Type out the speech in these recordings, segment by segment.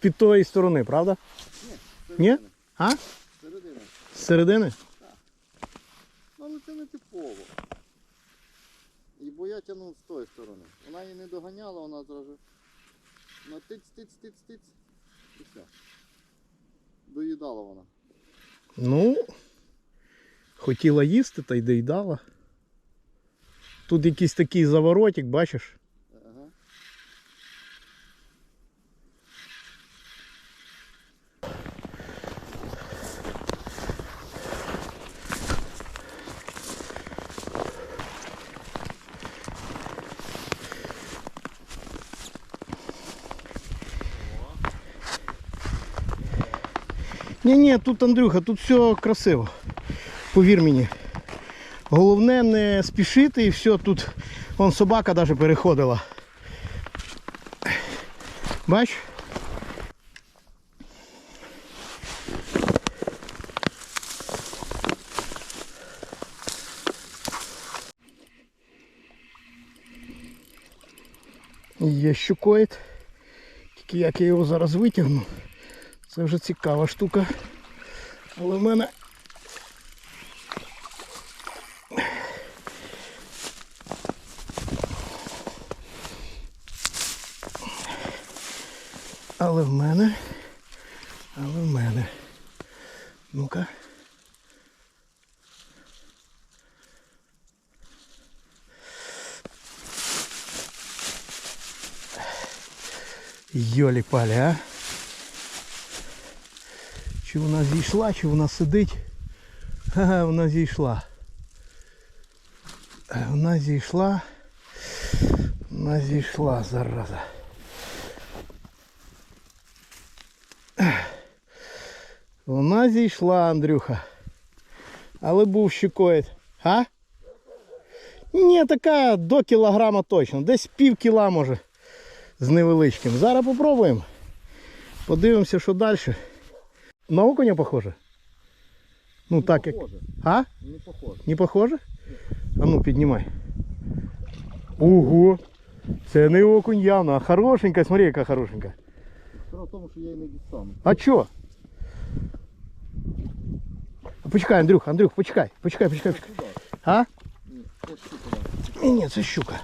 з-під тої сторони, правда? Ні? Ні? А? Середина. З середини? Ну, але це не типово. І бо я тягнув з тої сторони. Вона її не доганяла, вона зразу. На тиць, тиць, тиць, тиць. І все. Доїдала вона. Ну, хотіла їсти та й доїдала. Тут якийсь такий заворотик, бачиш? Ага. Ні, ні, тут Андрюха, тут все красиво. Повір мені. Головне не спішити і все, тут вон собака навіть переходила. Бач? Є щукоїд. Тільки як я його зараз витягну. Це вже цікава штука. Але в мене. Але в мене. Але в мене. Ну-ка. Йолі палі, а? Чи вона зійшла, чи вона сидить? Ага, вона зійшла. Вона зійшла. Вона зійшла, зараза. Вона зійшла, Андрюха. Але був щекоїд. А? Ні, така до кілограма точно. Десь пів кіла може з невеличким. Зараз попробуємо. Подивимося, що далі. На окуня похоже? Ну так як. Похоже. А? Не похоже. Не похоже? А ну піднімай. Ого! Це не окунь явно, а хорошенька, смотри, яка хорошенька. Справа в тому, що я її не дістану. А чо? А Почекай, Андрюх, Андрюх, почекай, почекай, почекай, почекай. Сюди. А? Ні, це щука. да. Ні, ні, це щука.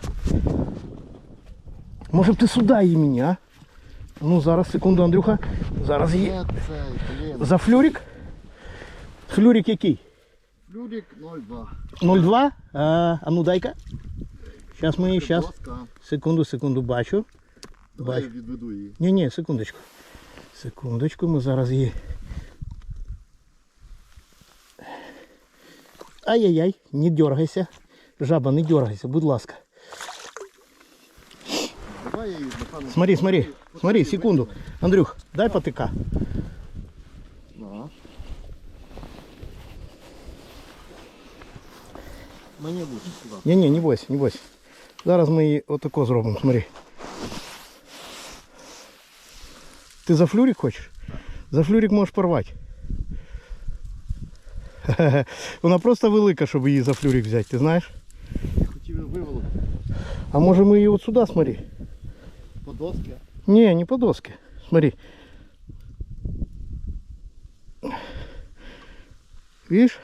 Може б ти сюди її мені, а? Ну зараз, секунду, Андрюха. Зараз блін. За флюрик? Флюрик який? Люрік 0,2. 0,2? А, а ну дай-ка. Зараз ми її, зараз. Секунду, секунду, бачу. Давай я відведу її. Ні, ні, секундочку. Секундочку, ми зараз її. Ай-яй-яй, не дергайся. Жаба, не дергайся, будь ласка. Смотри, смотри, смотри, секунду. Андрюх, дай потика. Да. Мені лучше сюди. Ні, ні, не бойся, не бойся. Зараз ми її отако зробимо, смотри. Ти за флюрик хочеш? За флюрик можеш порвати. Вона просто велика, щоб її за флюрик взяти, ти знаєш? Я хотів її виволокти А може ми її от сюди, смотри. По доски. Не, не по доске. Смотри. Видишь?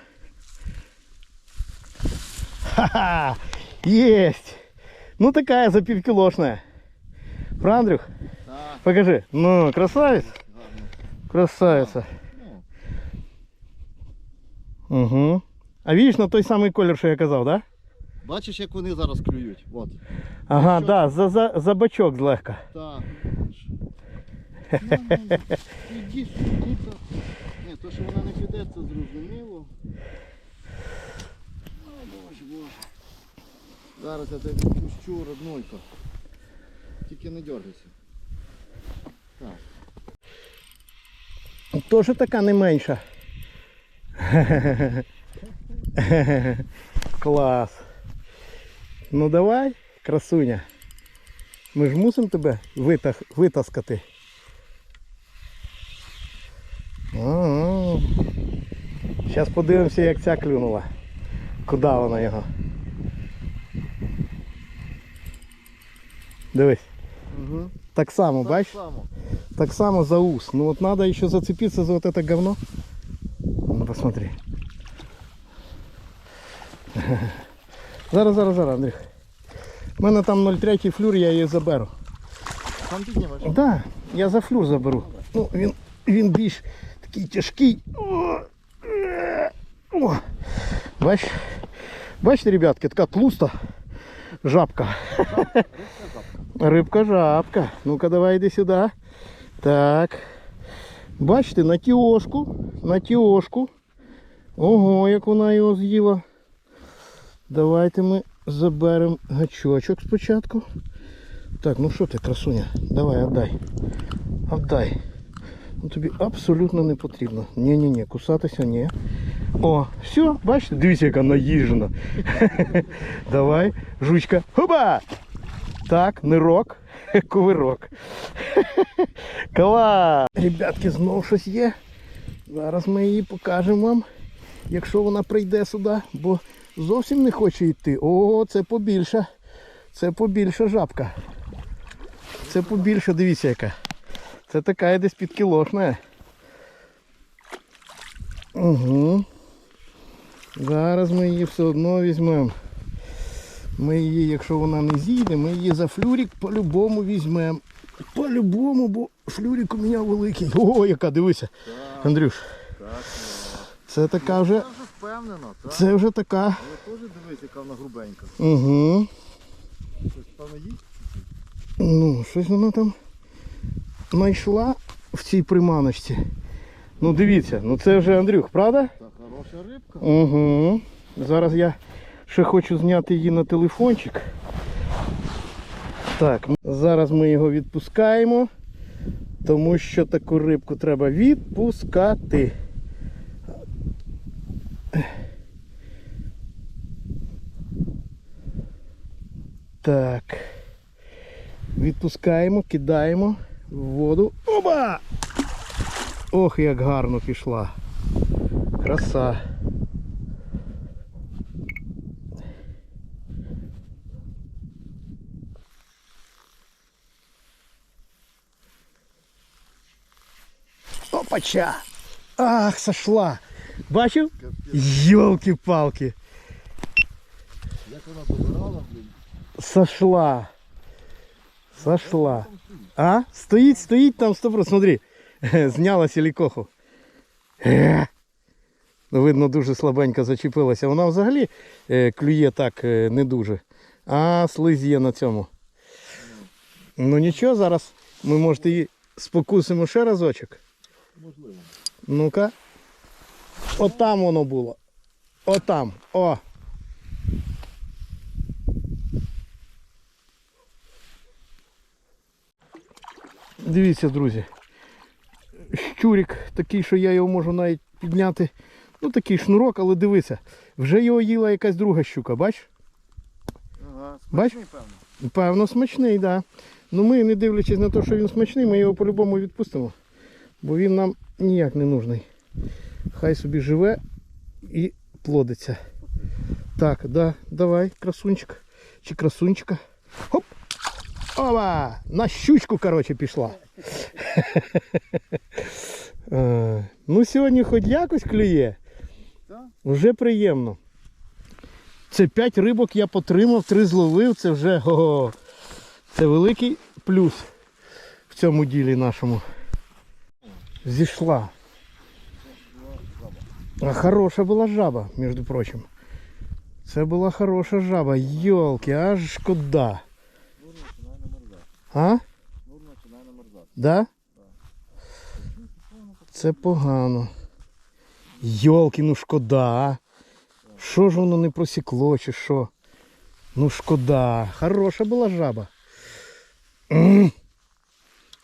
Ха-ха! Есть! Ну такая запивкилошная. Правда, Андрюх? Так, Покажи. Ну, красавец. Красавица. Угу. А видишь, на той самий колір, що я казав, да? Бачиш, як вони зараз клюють. От. Ага, що? да, за, за, за бачок злегка. Так. Ну. Іди сюди. Ні, то, що вона не піде, це зрозуміло. О, боже, боже. Зараз я тебе відпущу, роднулько. Тільки не дергайся. Так. Теж така не менша. Клас. Ну давай, красуня. Ми ж мусимо тебе витаг... витаскати. Зараз подивимося, як ця клюнула. Куди вона його? Дивись. Угу. Так само, Так бачиш? само. Так само за ус. Ну вот надо еще зацепиться за вот это говно. Ну посмотри. Зараз, зараз, зараз, Андрюх. У мене там 0,3 флюр, я її заберу. Сам піднімеш? Так, да, я за флюр заберу. Ну, він, він більш такий тяжкий. О, о. Бач, бачите, ребятки, така тлуста жабка. Рибка жабка. Ну-ка давай йди сюди. Так. Бачите, на тіошку, на тіошку. Ого, як вона його з'їла. Давайте ми заберемо гачочок спочатку. Так, ну що ти, красуня? Давай, отдай. Отдай. Ну, тобі абсолютно не потрібно. Ні-ні-ні, кусатися ні. О, все, бачите, дивіться, яка наїжджена. Давай, жучка. Хоба! Так, не рок, кувирок. Клас! Ребятки, знов щось є. Зараз ми її покажемо вам, якщо вона прийде сюди, бо зовсім не хоче йти. О, це побільше. Це побільше жабка. Це побільше, дивіться яка. Це така десь під кілошна. Угу. Зараз ми її все одно візьмемо. Ми її, якщо вона не зійде, ми її за флюрик по-любому візьмемо. По-любому, бо флюрик у мене великий. О, яка, дивися. Андрюш, Так, це така вже. Впевнено, так? Це вже така. Але теж дивись, яка вона грубенька. Угу. Щось певно їсть? Ну, щось вона там знайшла в цій приманочці. Ну дивіться, ну це вже Андрюх, правда? Та хороша рибка. Угу. Зараз я ще хочу зняти її на телефончик. Так, зараз ми його відпускаємо, тому що таку рибку треба відпускати. Так. Відпускаємо, кидаємо в воду. Оба! Ох, як гарно пішла. Краса. Опача! Ах, сошла! Бачив? Йолки-палки! Як вона добирала, блін. Сошла. Сошла. А? Стоїть, стоїть там 100%. Смотри. Зняла силікоху. Е. Ну, видно, дуже слабенько зачепилася. Вона взагалі е, клює так е, не дуже. А слизь є на цьому. Ну нічого, зараз ми можете її спокусимо ще разочок. Можливо. Ну-ка. Отам воно було. Отам. О. Дивіться, друзі. Щурик такий, що я його можу навіть підняти. Ну такий шнурок, але дивися. Вже його їла якась друга щука, бач? Ага, Бач? певно. Певно, смачний, так. Да. Ну ми, не дивлячись на те, що він смачний, ми його по-любому відпустимо. Бо він нам ніяк не нужний. Хай собі живе і плодиться. Так, да, давай, красунчик. Чи красунчика. Хоп! Ова! На щучку, коротше, пішла. Ну, сьогодні хоч якось клює. Вже приємно. Це 5 рибок я потримав, 3 зловив, це вже ого. Це великий плюс в цьому ділі нашому. Зійшла. А хороша була жаба, між прочим. Це була хороша жаба. Йолки, аж шкода. А? Нур. Да? Це погано. Йолки, ну шкода. а. Що ж воно не просікло, чи що? Ну шкода. Хороша була жаба.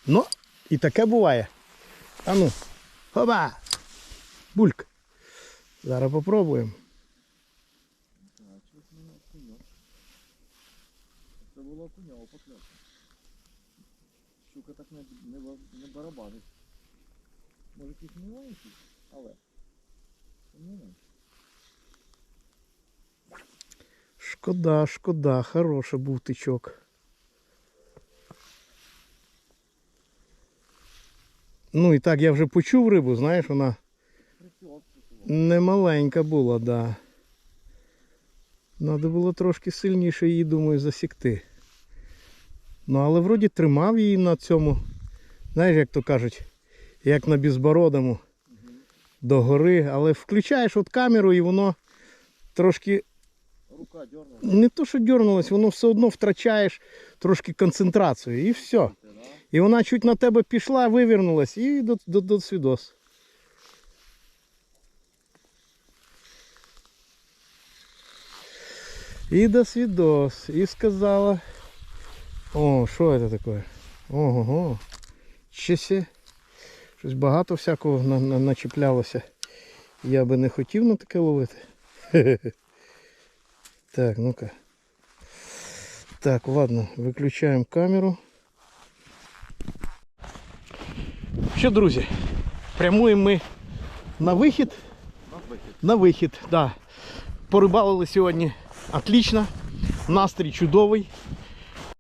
Ну, і таке буває. А ну. Хоба! Бульк. Зараз попробуємо. Це було окуньово покльовка. Щука так не, не, не барабанить. Може якийсь маленький, але. не. Шкода, шкода, хороший був тичок. Ну і так я вже почув рибу, знаєш, вона. Немаленька була, да. Надо було трошки сильніше її, думаю, засікти. Ну, але вроді тримав її на цьому, знаєш, як то кажуть, як на безбородому до гори, але включаєш от камеру і воно трошки Рука дернула. не то, що дернулось, воно все одно втрачаєш трошки концентрацію і все. І вона чуть на тебе пішла, вивернулась і до, до, до свідос. І до свідос. І сказала. О, що це таке? Ого. Чесі. Щось багато всякого на, на, начіплялося. Я би не хотів на таке ловити. Так, ну-ка. Так, ладно, виключаємо камеру. Що, друзі, прямуємо ми на вихід. На вихід. На вихід, да. Порибалили сьогодні отлично. Настрій чудовий.